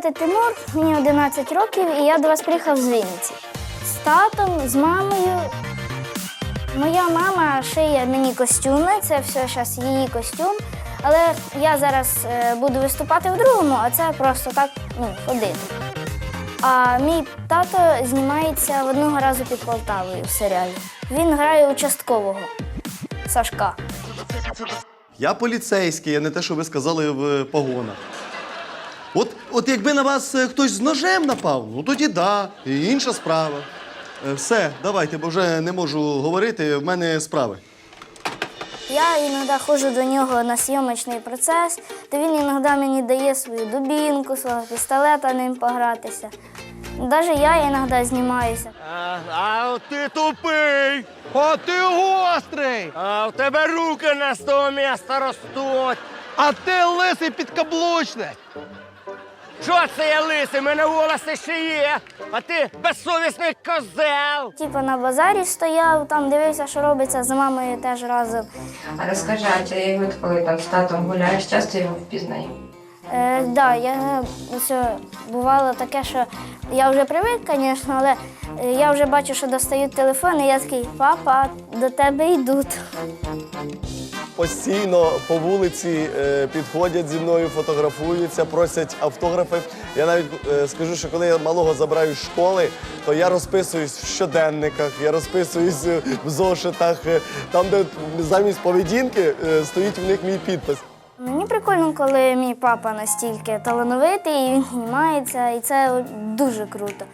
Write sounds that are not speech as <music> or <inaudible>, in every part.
звати Тимур, мені 11 років, і я до вас приїхав з Вінниці. З татом, з мамою. Моя мама шиє мені костюми, це все зараз її костюм. Але я зараз е, буду виступати в другому, а це просто так ну, ходити. А мій тато знімається одного разу під Полтавою в серіалі. Він грає участкового Сашка. Я поліцейський, а не те, що ви сказали в погонах. От, от якби на вас е, хтось з ножем напав, ну тоді да, і інша справа. Е, Все, давайте, бо вже не можу говорити, в мене справи. Я іноді ходжу до нього на зйомочний процес, то він іноді мені дає свою дубінку, свого пістолета ним погратися. Навіть я іноді знімаюся. А, а ти тупий! А ти гострий! А в тебе руки з того міста ростуть! А ти лисий підкаблучник! Що це я лисий? Мене волоси ще є! А ти безсовісний козел! Типу на базарі стояв, там дивився, що робиться з мамою теж разом. А розкажи, а ти от коли там з татом гуляєш, часто його впізнає? Е, да, я все, бувало таке, що я вже привик, звісно, але е, я вже бачу, що достають телефон, і я такий, папа, до тебе йдуть. Постійно по вулиці е, підходять зі мною, фотографуються, просять автографи. Я навіть е, скажу, що коли я малого забираю з школи, то я розписуюсь в щоденниках, я розписуюсь е, в зошитах, там, де замість поведінки стоїть в них мій підпис. Мені прикольно, коли мій папа настільки талановитий, і він знімається, і це дуже круто.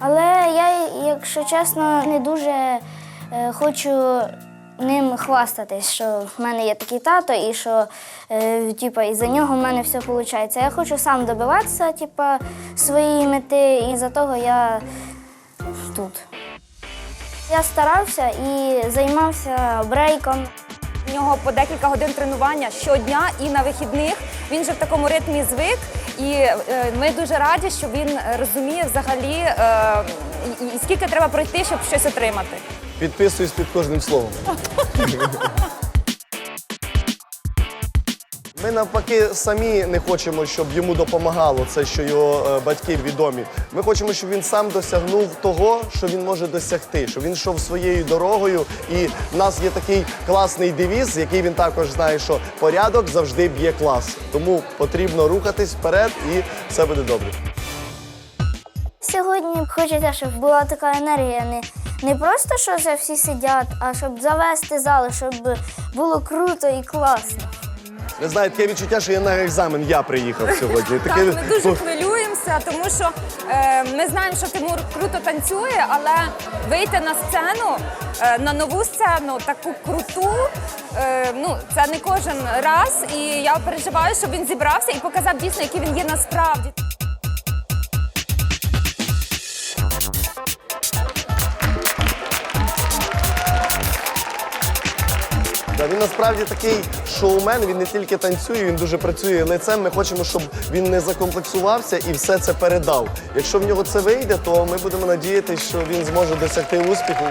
Але я, якщо чесно, не дуже хочу ним хвастатись, що в мене є такий тато, і що е, типу, із-за нього в мене все виходить. Я хочу сам добиватися типу, своєї мети, і за того я тут. Я старався і займався брейком. В нього по декілька годин тренування щодня і на вихідних. Він же в такому ритмі звик, і е, ми дуже раді, що він розуміє взагалі, е, і, і скільки треба пройти, щоб щось отримати. Підписуюсь під кожним словом. <laughs> Ми навпаки самі не хочемо, щоб йому допомагало це, що його е, батьки відомі. Ми хочемо, щоб він сам досягнув того, що він може досягти, щоб він йшов своєю дорогою. І в нас є такий класний девіз, який він також знає, що порядок завжди б'є клас. Тому потрібно рухатись вперед, і все буде добре. Сьогодні хочеться, щоб була така енергія. Не, не просто, що вже всі сидять, а щоб завести зал, щоб було круто і класно. Не знаю, таке відчуття, що я на екзамен я приїхав сьогодні. Так, ми дуже хвилюємося, тому що е, ми знаємо, що Тимур круто танцює, але вийти на сцену, е, на нову сцену, таку круту, е, ну це не кожен раз. І я переживаю, щоб він зібрався і показав дійсно, який він є насправді. Він насправді такий шоумен, він не тільки танцює, він дуже працює лицем. Ми хочемо, щоб він не закомплексувався і все це передав. Якщо в нього це вийде, то ми будемо надіятися, що він зможе досягти успіху.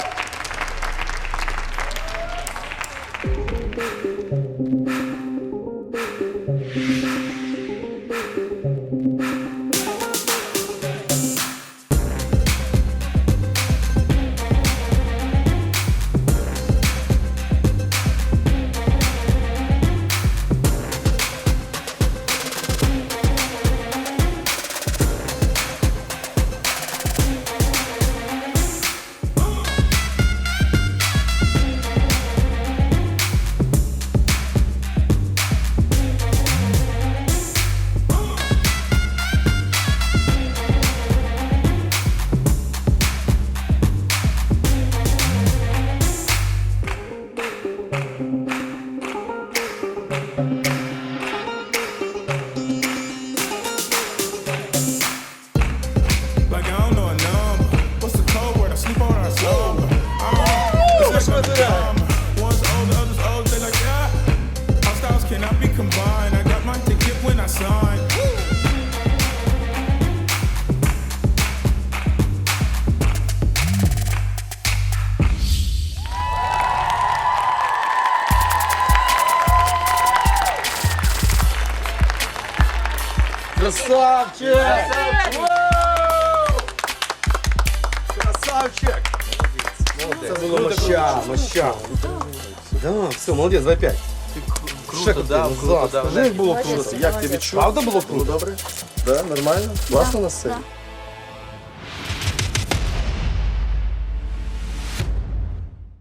Красавчик! Красавчик! Це було моща, моща. Да, все, молодець, давай п'ять. Круто, да, круто, да. Як було круто. Як ти відчув? Правда було круто? Добре? Да, нормально? Класно на сцені?